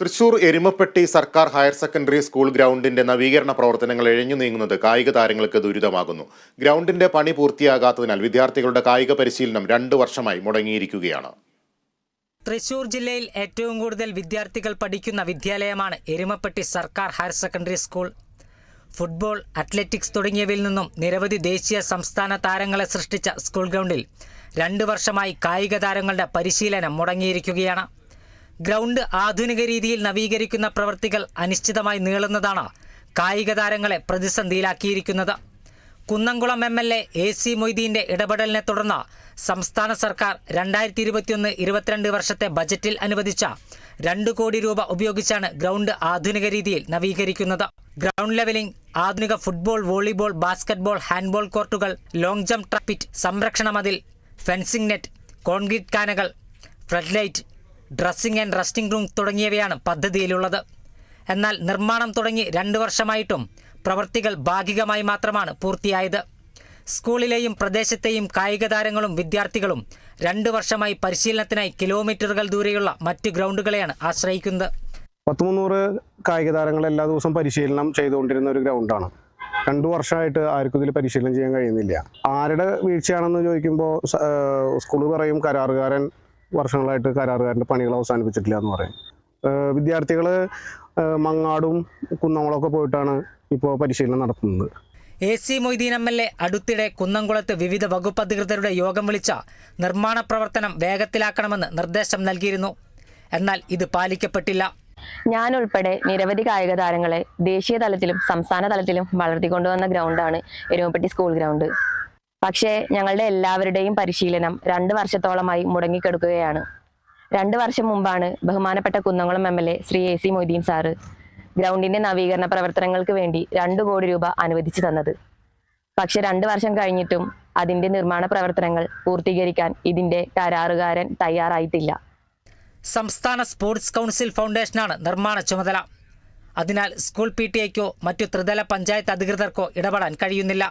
തൃശൂർ എരുമപ്പെട്ടി സർക്കാർ higher secondary school ഗ്രൗണ്ടിന്റെ നവീകരണ പ്രവർത്തനങ്ങൾ എഴിഞ്ഞു നീങ്ങുന്നത് കായിക താരങ്ങൾക്ക് ദുരിതമാകുന്നു. ഗ്രൗണ്ടിന്റെ പണി പൂർത്തിയാകാത്തതിനാൽ വിദ്യാർത്ഥികളുടെ കായിക പരിശീലനം രണ്ടു വർഷമായി മുടങ്ങിയിരിക്കുകയാണ്. തൃശൂർ ജില്ലയിൽ ഏറ്റവും കൂടുതൽ വിദ്യാർത്ഥികൾ പഠിക്കുന്ന വിദ്യാലയമാണ് എരുമപ്പെട്ടി സർക്കാർ higher secondary school. Football athletics തുടങ്ങിയവയിൽ നിന്നും നിരവധി ദേശീയ സംസ്ഥാന താരങ്ങളെ സൃഷ്ടിച്ച സ്കൂൾ ഗ്രൗണ്ടിൽ രണ്ടു വർഷമായി കായിക താരങ്ങളുടെ പരിശീലനം മുടങ്ങിയിരിക്കുകയാണ്. ഗ്രൗണ്ട് ആധുനിക രീതിയിൽ നവീകരിക്കുന്ന പ്രവൃത്തികൾ അനിശ്ചിതമായി നീളുന്നതാണ് കായിക താരങ്ങളെ പ്രതിസന്ധിയിലാക്കിയിരിക്കുന്നത്. Kunnamkulam M L A A C മൊയ്തീന്റെ ഇടപെടലിനെ തുടർന്ന് സംസ്ഥാന സർക്കാർ രണ്ടായിരത്തി ഇരുപത്തിയൊന്ന് ഇരുപത്തിരണ്ട് വർഷത്തെ ബജറ്റിൽ അനുവദിച്ച രണ്ട് കോടി രൂപ ഉപയോഗിച്ചാണ് ഗ്രൗണ്ട് ആധുനിക രീതിയിൽ നവീകരിക്കുന്നത്. ഗ്രൗണ്ട് ലെവലിംഗ് ആധുനിക ഫുട്ബോൾ വോളിബോൾ ബാസ്കറ്റ്ബോൾ ഹാൻഡ്ബോൾ കോർട്ടുകൾ ലോങ് ജംപ് ട്രപ്പിറ്റ് പിറ്റ് സംരക്ഷണ മതിൽ fencing net concrete കാനകൾ flood light dressing and resting room തുടങ്ങിയവയാണ് പദ്ധതിയിലുള്ളത്. എന്നാൽ നിർമ്മാണം തുടങ്ങി രണ്ട് വർഷമായിട്ടും പ്രവൃത്തികൾ ഭാഗികമായി മാത്രമാണ് പൂർത്തിയായത്. സ്കൂളിലെയും പ്രദേശത്തെയും കായിക താരങ്ങളും വിദ്യാർത്ഥികളും രണ്ട് വർഷമായി പരിശീലനത്തിനായി കിലോമീറ്ററുകൾ ദൂരെയുള്ള മറ്റു ഗ്രൗണ്ടുകളെയാണ് ആശ്രയിക്കുന്നത്. പത്ത് മുന്നൂറ് കായിക താരങ്ങൾ എല്ലാ ദിവസവും പരിശീലനം ചെയ്തുകൊണ്ടിരുന്ന ഒരു ഗ്രൗണ്ടാണ്. രണ്ടു വർഷമായിട്ട് ആർക്കും ഇതിൽ പരിശീലനം ചെയ്യാൻ കഴിയുന്നില്ല. ആരുടെ വീഴ്ചയാണെന്ന് ചോദിക്കുമ്പോൾ സ്കൂൾ പറയും കരാറുകാരൻ വർഷങ്ങളായിട്ട് കരാറുകാരന്റെ പണികൾ അവസാനിപ്പിച്ചിട്ടില്ല എന്ന് പറയും വിദ്യാർത്ഥികൾ മങ്ങാടും കുന്നംകുളമൊക്കെ പോയിട്ടാണ് ഇപ്പോൾ പരിശീലനം നടത്തുന്നത്. A C Moideen M L A അടുത്തിടെ കുന്നംകുളത്ത് വിവിധ വകുപ്പ് അധികൃതരുടെ യോഗം വിളിച്ച നിർമ്മാണ പ്രവർത്തനം വേഗത്തിലാക്കണമെന്ന് നിർദ്ദേശം നൽകിയിരുന്നു. എന്നാൽ ഇത് പാലിക്കപ്പെട്ടില്ല. ഞാൻ ഉൾപ്പെടെ നിരവധി കായിക താരങ്ങളെ ദേശീയ തലത്തിലും സംസ്ഥാന തലത്തിലും വളർത്തിക്കൊണ്ടുവന്ന ഗ്രൗണ്ടാണ് എരുമപ്പെട്ടി സ്കൂൾ ഗ്രൗണ്ട് പക്ഷേ ഞങ്ങളുടെ എല്ലാവരുടെയും പരിശീലനം രണ്ട് വർഷത്തോളമായി മുടങ്ങിക്കിടക്കുകയാണ്. രണ്ട് വർഷം മുമ്പാണ് ബഹുമാനപ്പെട്ട Kunnamkulam M L A Shri A C Moideen sir ഗ്രൗണ്ടിന്റെ നവീകരണ പ്രവർത്തനങ്ങൾക്ക് വേണ്ടി രണ്ട് കോടി രൂപ അനുവദിച്ചു തന്നത്. പക്ഷെ രണ്ട് വർഷം കഴിഞ്ഞിട്ടും അതിന്റെ നിർമ്മാണ പ്രവർത്തനങ്ങൾ പൂർത്തീകരിക്കാൻ ഇതിന്റെ കരാറുകാരൻ തയ്യാറായിട്ടില്ല. സംസ്ഥാന സ്പോർട്സ് കൗൺസിൽ ഫൗണ്ടേഷനാണ് നിർമ്മാണ ചുമതല. അതിനാൽ സ്കൂൾ പി ടി എക്കോ മറ്റു ത്രിതല പഞ്ചായത്ത് അധികൃതർക്കോ ഇടപെടാൻ കഴിയുന്നില്ല.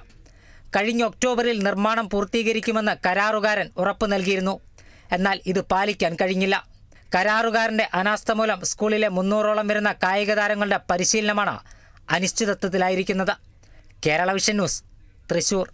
കഴിഞ്ഞ ഒക്ടോബറിൽ നിർമ്മാണം പൂർത്തീകരിക്കുമെന്ന് കരാറുകാരൻ ഉറപ്പ് നൽകിയിരുന്നു. എന്നാൽ ഇത് പാലിക്കാൻ കഴിഞ്ഞില്ല. കരാറുകാരന്റെ അനാസ്ഥ മൂലം സ്കൂളിലെ മുന്നൂറോളം വരുന്ന കായിക താരങ്ങളുടെ പരിശീലനമാണ് അനിശ്ചിതത്വത്തിലായിരിക്കുന്നത്. Kerala Vision News Thrissur.